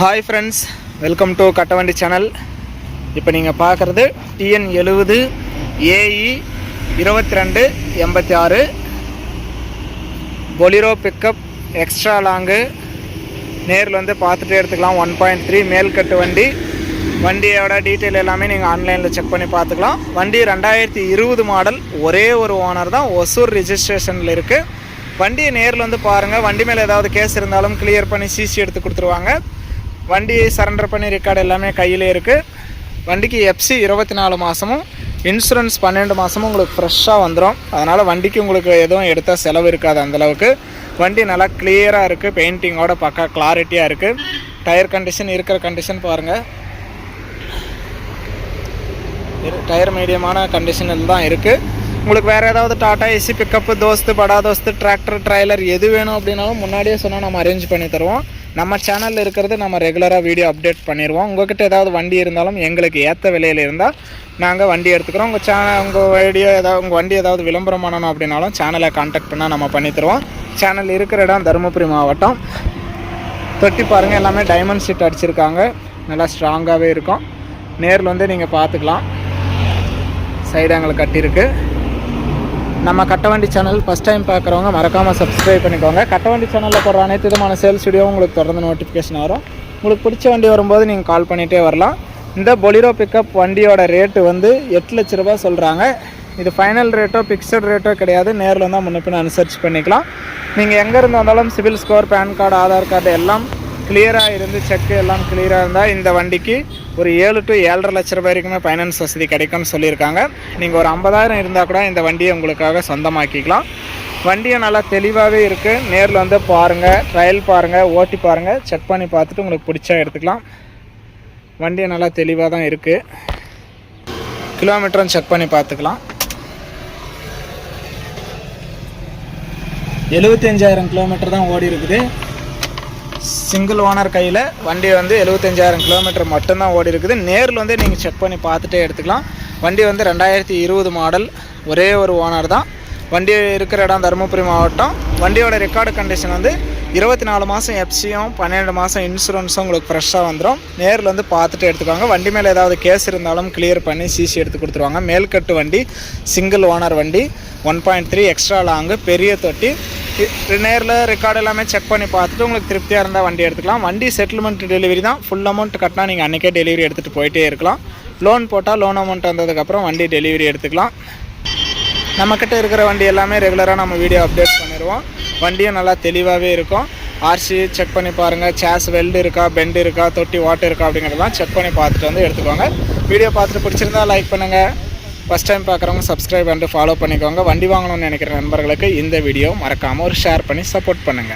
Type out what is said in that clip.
Hi friends welcome to Kattavandi channel இப்போ நீங்கள் பார்க்குறது டிஎன் எழுபது ஏஇ இருபத்தி ரெண்டு எண்பத்தி ஆறு பொலிரோ பிக்கப் எக்ஸ்ட்ரா லாங்கு நேரில் வந்து பார்த்துட்டு எடுத்துக்கலாம். ஒன் பாயிண்ட் த்ரீ மேல்கட்டு வண்டி. வண்டியோட டீட்டெயில் எல்லாமே நீங்கள் ஆன்லைனில் செக் பண்ணி பார்த்துக்கலாம். வண்டி ரெண்டாயிரத்தி இருபது மாடல் ஒரே ஒரு ஓனர் தான். ஒசூர் ரிஜிஸ்ட்ரேஷனில் இருக்குது வண்டியை நேரில் வந்து பாருங்கள் வண்டி மேலே ஏதாவது கேஸ் இருந்தாலும் கிளியர் பண்ணி சிசி எடுத்து கொடுத்துருவாங்க. வண்டி சரண்டர் பண்ணி ரெக்கார்டு எல்லாமே கையிலே இருக்குது வண்டிக்கு எஃப்சி இருபத்தி நாலு மாதமும் இன்சூரன்ஸ் பன்னெண்டு மாதமும் உங்களுக்கு ஃப்ரெஷ்ஷாக வந்துடும் அதனால் வண்டிக்கு உங்களுக்கு எதுவும் எடுத்தால் செலவு இருக்காது அந்தளவுக்கு வண்டி நல்லா கிளியராக இருக்குது பெயிண்டிங்கோட பக்கா கிளாரிட்டியாக இருக்குது டயர் கண்டிஷன் இருக்கிற கண்டிஷன் பாருங்கள் டயர் மீடியமான கண்டிஷனில் தான் இருக்குது உங்களுக்கு வேறு ஏதாவது டாட்டா ஏசி பிக்கப்பு தோஸ்து படா தோஸ்து டிராக்டர் ட்ரைலர் எது வேணும் அப்படின்னாலும் முன்னாடியே சொன்னால் நம்ம அரேஞ்ச் பண்ணி தருவோம். நம்ம சேனலில் இருக்கிறது நம்ம ரெகுலராக வீடியோ அப்டேட் பண்ணிடுவோம் உங்கள்கிட்ட ஏதாவது வண்டி இருந்தாலும் எங்களுக்கு ஏற்ற விலையில் இருந்தால் நாங்கள் வண்டி எடுத்துக்கிறோம். உங்கள் சேனல் உங்கள் வீடியோ ஏதாவது உங்கள் வண்டி ஏதாவது விளம்பரம் பண்ணணும் அப்படின்னாலும் சேனலை காண்டாக்ட் பண்ணால் நம்ம பண்ணி தருவோம். சேனல் இருக்கிற இடம் தருமபுரி மாவட்டம். தொட்டி பாருங்கள் எல்லாமே டைமண்ட் ஷீட் அடிச்சிருக்காங்க. நல்லா ஸ்ட்ராங்காகவே இருக்கும். நேரில் வந்து நீங்கள் பார்த்துக்கலாம். சைடு எங்களுக்கு கட்டியிருக்கு. நம்ம கட்டவண்டி சேனல் ஃபஸ்ட் டைம் பார்க்குறவங்க மறக்காமல் சப்ஸ்கிரைப் பண்ணிக்கோங்க. கட்டவண்டி சேனலில் போடுற அனைத்து விதமான சேல்ஸ் வீடியோ உங்களுக்கு தொடர்ந்து நோட்டிஃபிகேஷன் வரும். உங்களுக்கு பிடிச்ச வண்டி வரும்போது நீங்கள் கால் பண்ணிகிட்டே வரலாம். இந்த பொலிரோ பிக்கப் வண்டியோட ரேட்டு வந்து எட்டு லட்ச ரூபாய் சொல்கிறாங்க இது ஃபைனல் ரேட்டோ ஃபிக்ஸட் ரேட்டோ கிடையாது. நேரில் தான் முன்னப்பின் பின்ன அனுசரிச்சு பண்ணிக்கலாம். நீங்கள் எங்கேருந்து வந்தாலும் CIBIL score PAN card Aadhaar card எல்லாம் கிளியராக இருந்து செக்கு எல்லாம் கிளியராக இருந்தால் இந்த வண்டிக்கு ஒரு ஏழு டு ஏழரை லட்ச ரூபாய் வரைக்குமே ஃபைனான்ஸ் வசதி கிடைக்கும்னு சொல்லியிருக்காங்க. நீங்கள் ஒரு ஐம்பதாயிரம் இருந்தால் கூட இந்த வண்டியை உங்களுக்காக சொந்தமாக்கிக்கலாம். வண்டியும் நல்லா தெளிவாகவே இருக்குது நேரில் வந்து பாருங்கள் ட்ரையல் பாருங்கள் ஓட்டி பாருங்கள் செக் பண்ணி பார்த்துட்டு உங்களுக்கு பிடிச்சா எடுத்துக்கலாம். வண்டியும் நல்லா தெளிவாக தான் இருக்குது கிலோமீட்டரும் செக் பண்ணி பார்த்துக்கலாம். எழுபத்தஞ்சாயிரம் கிலோமீட்டர் தான் ஓடி இருக்குது. சிங்கிள் ஓனர் கையில் வண்டி வந்து எழுபத்தஞ்சாயிரம் கிலோமீட்டர் மட்டும்தான் ஓடி இருக்குது நேரில் வந்து நீங்கள் செக் பண்ணி பார்த்துட்டே எடுத்துக்கலாம். வண்டி வந்து ரெண்டாயிரத்தி இருபது மாடல் ஒரே ஒரு ஓனர் தான். வண்டி இருக்கிற இடம் தருமபுரி மாவட்டம். வண்டியோட ரெக்கார்டு கண்டிஷன் வந்து இருபத்தி நாலு மாதம் எஃப்சியும் பன்னெண்டு மாதம் இன்சூரன்ஸும் உங்களுக்கு ஃப்ரெஷ்ஷாக வந்துடும் நேரில் வந்து பார்த்துட்டு எடுத்துக்கோங்க. வண்டி மேலே ஏதாவது கேஸ் இருந்தாலும் கிளியர் பண்ணி சிசி எடுத்து கொடுத்துருவாங்க. மேல்கட்டு வண்டி சிங்கிள் ஓனர் வண்டி one point three extra long பெரிய தொட்டி. நேரில் ரெக்கார்டு எல்லாமே செக் பண்ணி பார்த்துட்டு உங்களுக்கு திருப்தியாக இருந்தால் வண்டி எடுத்துக்கலாம். வண்டி செட்டில்மெண்ட் டெலிவரி தான். ஃபுல் அமௌண்ட் கட்டினா நீங்கள் அன்றைக்கே டெலிவரி எடுத்துகிட்டு போயிட்டே இருக்கலாம். லோன் போட்டால் லோன் அமௌண்ட் வந்ததுக்கப்புறம் வண்டி டெலிவரி எடுத்துக்கலாம். நம்மக்கிட்ட இருக்கிற வண்டி எல்லாமே ரெகுலராக நம்ம வீடியோ அப்டேட் பண்ணிடுவோம். வண்டியும் நல்லா தெளிவாகவே இருக்கும். ஆர்சி செக் பண்ணி பாருங்கள் சேஸ் வெல்டு இருக்கா பெண்டு இருக்கா தொட்டி வாட்டர் இருக்கா அப்படிங்கிறதெல்லாம் செக் பண்ணி பார்த்துட்டு வந்து எடுத்துக்கோங்க. வீடியோ பார்த்துட்டு பிடிச்சிருந்தா லைக் பண்ணுங்கள் ஃபஸ்ட் டைம் பார்க்குறவங்க சப்ஸ்கிரைப் பண்ணிட்டு ஃபாலோ பண்ணிக்கோங்க. வண்டி வாங்கணும்னு நினைக்கிற நண்பர்களுக்கு இந்த வீடியோ மறக்காமல் ஒரு ஷேர் பண்ணி சப்போர்ட் பண்ணுங்கள்